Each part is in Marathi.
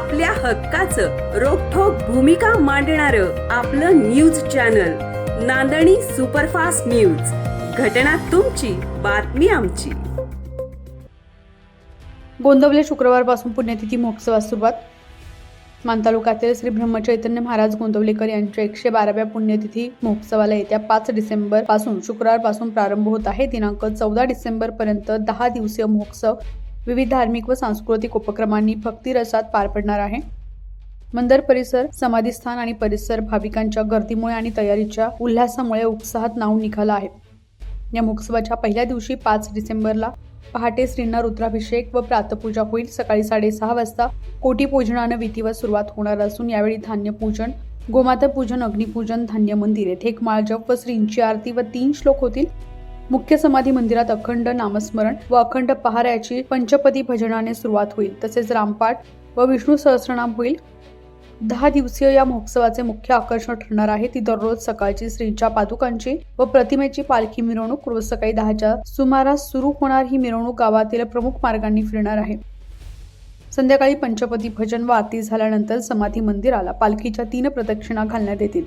आपल्या हक्काचं रोखोक भूमिका मांडणार आपलं news channel Nandani superfast news. घटना तुमची बातमी आमची. गोंदवले शुक्रवारपासून पुण्यतिथी महोत्सवास सुरुवात मान तालुक्यातील श्री ब्रह्मचैतन्य महाराज गोंदवलेकर यांच्या एकशे बाराव्या पुण्यतिथी महोत्सवाला येत्या पाच डिसेंबरपासून शुक्रवारपासून प्रारंभ होत आहे. दिनांक चौदा डिसेंबर पर्यंत दहा दिवसीय महोत्सव विविध धार्मिक व सांस्कृतिक उपक्रमांनी भक्तिरसात पार पडणार आहे. मंदिर परिसर समाधीस्थान आणि परिसर भाविकांच्या गर्दीमुळे आणि तयारीच्या उल्हासामुळे उत्साहात नाव निघाला आहे. या महोत्सवाच्या पहिल्या दिवशी पाच डिसेंबरला पहाटे श्रींना रुद्राभिषेक व प्रातपूजा होईल. सकाळी साडेसहा वाजता कोटी पूजनानं विधीवर सुरुवात होणार असून यावेळी धान्यपूजन गोमाता पूजन अग्निपूजन धान्य मंदिर येथे एक माळजप व श्रींची आरती व तीन श्लोक होतील. मुख्य समाधी मंदिरात अखंड नामस्मरण व अखंड पहाऱ्याची पंचपदी भजनाने सुरुवात होईल. तसेच रामपाठ व विष्णू सहस्रनाम होईल. दहा दिवसीय या महोत्सवाचे मुख्य आकर्षण ठरणार आहे. ती दररोज सकाळची श्रींच्या पादुकांची व प्रतिमेची पालखी मिरवणूक रोज सकाळी दहाच्या सुमारास सुरू होणार. ही मिरवणूक गावातील प्रमुख मार्गांनी फिरणार आहे. संध्याकाळी पंचपदी भजन व आरती झाल्यानंतर समाधी मंदिराला पालखीच्या तीन प्रदक्षिणा घालण्यात येतील.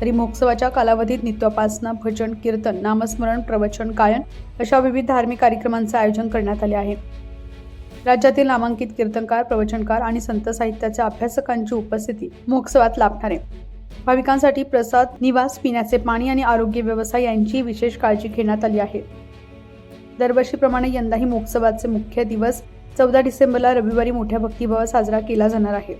तरी महोत्सवाच्या कालावधीत नित्योपासना भजन कीर्तन नामस्मरण प्रवचन गायन अशा विविध धार्मिक कार्यक्रमांचं आयोजन करण्यात आले आहे. राज्यातील नामांकित कीर्तनकार प्रवचनकार आणि संत साहित्याच्या अभ्यासकांची उपस्थिती महोत्सवात लाभणार. आहे भाविकांसाठी प्रसाद निवास पिण्याचे पाणी आणि आरोग्य व्यवसाय यांची विशेष काळजी घेण्यात आली आहे. दरवर्षीप्रमाणे यंदाही महोत्सवाचे मुख्य दिवस चौदा डिसेंबरला रविवारी मोठ्या भक्तिभावात साजरा केला जाणार आहे.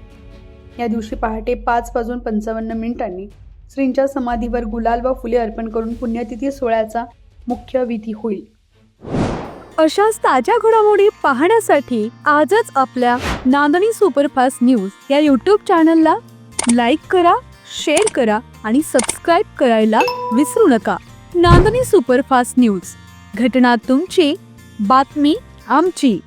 या दिवशी पहाटे पाच वाजून पंचावन्न मिनिटांनी श्रींच्या समाधीवर गुलाल व फुले अर्पण करून पुण्यतिथी सोहळ्याचा मुख्य विधी होईल. अशाच ताज्या घडामोडी पाहण्यासाठी आजच आपल्या नांदणी सुपरफास्ट न्यूज या यूट्यूब चॅनलला लाईक करा शेअर करा आणि सबस्क्राईब करायला विसरू नका. Nandani superfast news. घटना तुमची बातमी आमची.